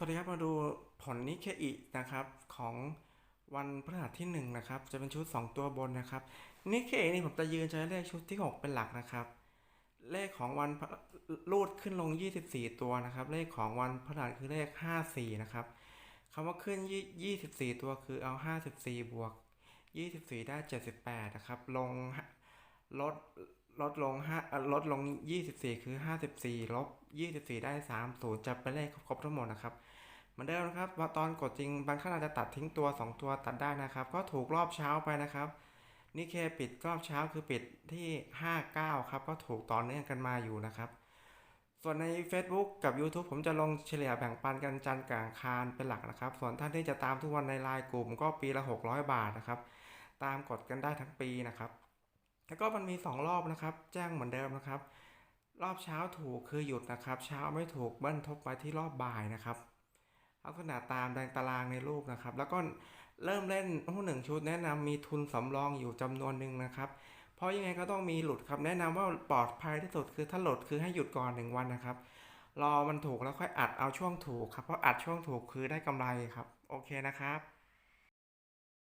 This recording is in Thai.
สวัสดีครับ มาดูผลนิเคอินะครับของวันพฤหัสที่1นะครับจะเป็นชุด 2 ตัวบนนะครับนิเคอินี่ผมจะยืนใช้เลขชุดที่ 6 เป็นหลักนะครับ เลขของวันพฤรูดขึ้นลง 24 ตัวนะครับ เลขของวันพฤหัสคือเลข 54 นะครับคำว่าขึ้น 24 ตัวคือเอา 54 บวก 24 ได้ 78 นะครับ ลงลด ลดลง5เอ่อลดลง 24 คือ 54 ลบ 24 ได้ 30จะเป็นเลขครบทั้งหมดนะครับเหมือนเดิมนะครับว่าตอนกดจริงบางครั้งอาจจะตัดทิ้งตัว 2 ตัวตัดได้นะครับ ก็ถูกรอบเช้าไปนะครับนิเคปิดรอบเช้าคือปิดที่ 59 ครับ ก็ถูกต่อเนื่องกันมาอยู่นะครับ ส่วนใน Facebook กับ YouTube ผมจะลงเฉลี่ยแบ่งปันกันจันทร์กับอังคารเป็นหลักนะครับ ส่วนท่านที่จะตามทุกวันในไลน์กลุ่มก็ปีละ 600 บาทนะครับ ตามกดกันได้ทั้งปีนะครับ แล้วก็มันมี 2 รอบนะครับ แจ้งเหมือนเดิมนะครับ รอบเช้าถูกคือหยุดนะครับ เช้าไม่ถูกเบิ้ลทบไปที่รอบบ่ายนะครับลักษณะตามแดงตารางในรูปนะครับ แล้วก็เริ่มเล่นหุ้นหนึ่งชุดแนะนำมีทุนสำรองอยู่จำนวนหนึ่งนะครับ เพราะยังไงก็ต้องมีหลุดครับ แนะนำว่าปลอดภัยที่สุดคือถ้าหลุดคือให้หยุดก่อนหนึ่งวันนะครับ รอมันถูกแล้วค่อยอัดเอาช่วงถูกครับ เพราะอัดช่วงถูกคือได้กำไรครับ โอเคนะครับ